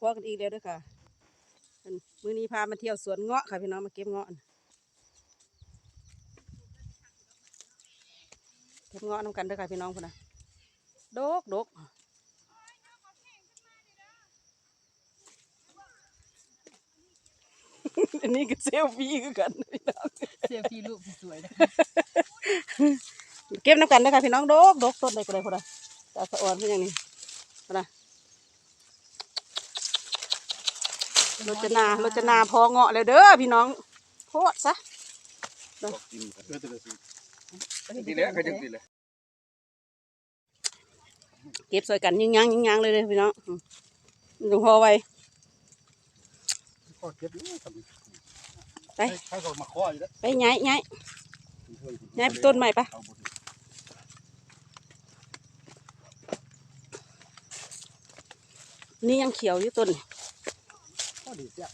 พอกันอีกแล้วเด้วยค่ะอันมื้อนี้พามาเที่ยวสวนเงาะค่ะพี่น้องมาเก็บเงาะน่ะเก็บเงาะน้ำกันเด้วยค่ะพี่น้องพุ่นนะดกดกอันนี้ก็เซลฟี่คือกันพี่น้องเสียพี่ลูกสวยนะเก็บน้ำกันเด้วยค่ะพี่น้องดกดกต้นใดก็ได้พุ่นนะตาสะอ่อนเพื่ออย่างนี้พุ่นนะ รจนารจนาพอเงาะแล้วเด้อพี่น้องโพดซะดีแล้วใครจะดีเลยเก็บสวยกันยิงยังยิงยังเลยเลยพี่น้องอืมดูพอไว้ก็เก็บอยู่ทำไปใครก็มาข้ออยู่แล้วไปย้ายย้ายย้ายไปต้นใหม่ปะนี่ยังเขียวอยู่ต้นนี่ ก็ดีเสีย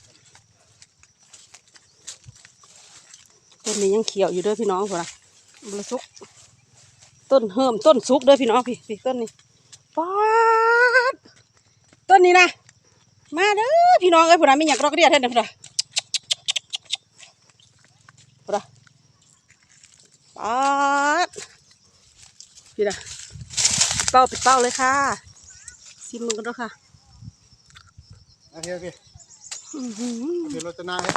ต้นนี้ยังเขียวอยู่ด้อพี่น้องพุ่นนะบรสุก ต้นเฮิมต้นสุกด้อพี่น้องพี่พี่ต้นนี้ป๊าดต้นนี้นะมาเด้อพี่น้องเอ้ยพุ่นะไม่อยากรอกเรียดแท้เด้อพุ่นนะพุ่นะป๊าดพี่นะเป้าปิดเป้าเลยค่ะซิมมึงกันด้วยค่ะโอเคโอเค อื้อหือโอเครถจะนาให้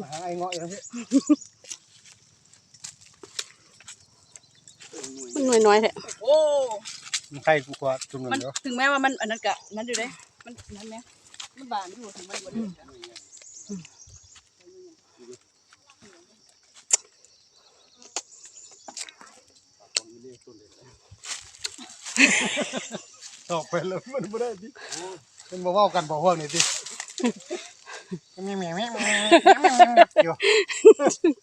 มาหาไอ้เงาะอยู่นะพี่มันหน่อยน้อยๆแท้โอ้มันใครกูกว่าจุ่มหนึ่งมันเดียวถึงแม้ว่ามันอันนั้นกะมันอยู่เด้มันนั่นไหมมันบานอยู่ถึงมันบนเด้อตอกไปแล้วมันไม่ได้ดิมันมาว่ากันบอกพวกนี้ดิ มีแม่แม่แม่อยู่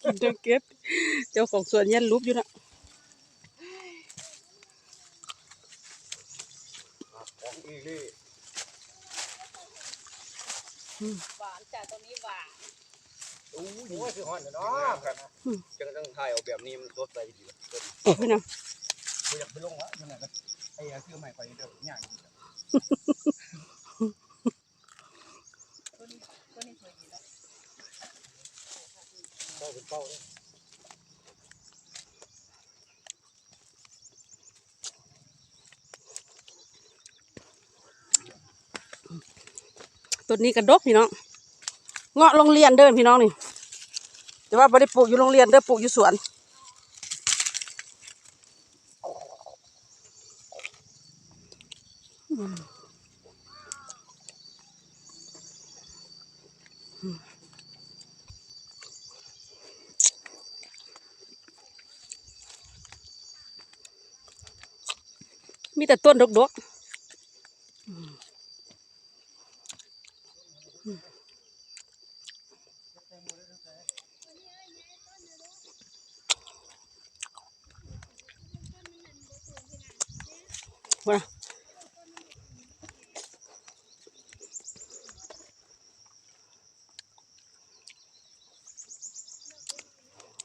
กินเด้อเก็บเจ้าของสวนยันรูปอยู่นะของอีลี่หวานจ้ะตรงนี้หวานโอ้ยคือหอนเนาะครับจังต้องถ่ายเอาแบบนี้มันสดใสดีเลยโอ้พี่น้องกูอยากไปลงวะยังไงก็ไอ้ซื้อใหม่ไปเดี๋ยวย่าง ตัวนี้ตัวนี้สวยดีแล้ว เป้าเลยต้นนี้กระดกพี่น้อง เงาะโรงเรียนเดินพี่น้องนี่ แต่ว่าไม่ได้ปลูกอยู่โรงเรียนเด้อปลูกอยู่สวนมี มีแต่ต้นดกๆว่า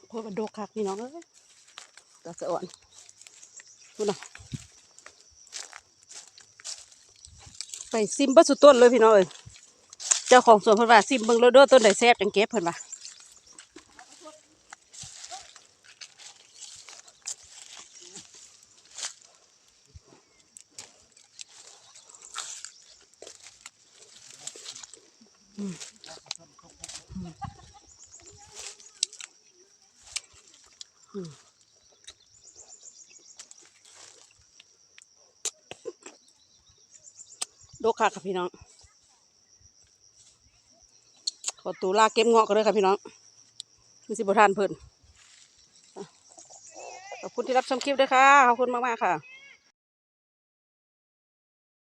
เพื่อมันดกคักพี่น้องเอ้ยตาสะอ่อนพูดนะ ไปซิมเบอร์สุดต้นเลยพี่น้องเอ้ยเจ้าของสวนเพิ่นว่าซิมเบิ่งแล้วเด้อต้นใดแซ่บจังเก็บเพิ่นว่า ดกคักค่ะพี่น้อง ขอตูลาเก็บเงาะกันเลยค่ะพี่น้องมีสิบทานเพิ่นอะขอบคุณที่รับชมคลิปด้วยค่ะ ขอบคุณมาก ๆ ค่ะ